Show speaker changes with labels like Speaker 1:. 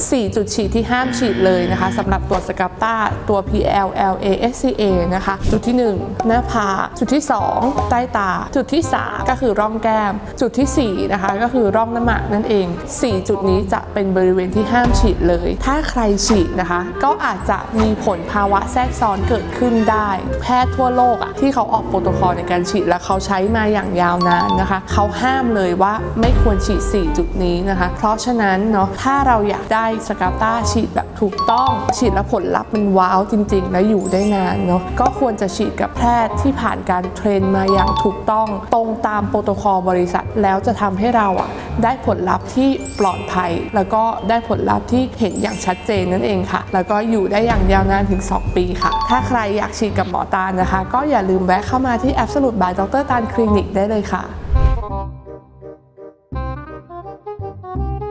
Speaker 1: 4 จุดฉีดที่ห้ามฉีดเลยนะคะสำหรับตัวสกับต้าตัว PL LA SCA นะคะ จุดที่ 1 หน้าผากจุดที่ 2 ใต้ตา จุดที่ 3 ก็คือร่องแก้ม จุดทีสี่ 4 นะคะ ก็คือร่องน้ำหมากนั่นเอง 4 จุดนี้จะเป็นบริเวณที่ห้ามฉีดเลย ถ้าใครฉีดนะคะ ก็อาจจะมีผลภาวะแทรกซ้อนเกิดขึ้นได้ แพทย์ทั่วโลกอะที่เขาออกโปรโตคอลในการฉีดและเขาใช้มาอย่างยาวนานนะคะ เขาห้ามเลยว่าไม่ควรฉีด 4 จุดนี้นะคะ เพราะฉะนั้นเนาะถ้าเราอยากได้สกาต้าฉีดแบบถูกต้อง ฉีดแล้วผลลัพธ์มันว้าวจริง ๆ และอยู่ได้นานเนาะก็ควรจะฉีดกับแพทย์ที่ผ่านการเทรนมาอย่างถูกต้อง ตรงตามโปรโตคอลบริษัทแล้วจะทำให้เราอะได้ผลลัพธ์ที่ปลอดภัย แล้วก็ได้ผลลัพธ์ที่เห็นอย่างชัดเจนนั่นเองค่ะ แล้วก็อยู่ได้อย่างยาวนานถึง 2 ปีค่ะ ถ้าใครอยากฉีดกับหมอตาลนะคะ ก็อย่าลืมแวะเข้ามาที่ Absolute by Dr. ตาลคลินิกได้เลยค่ะ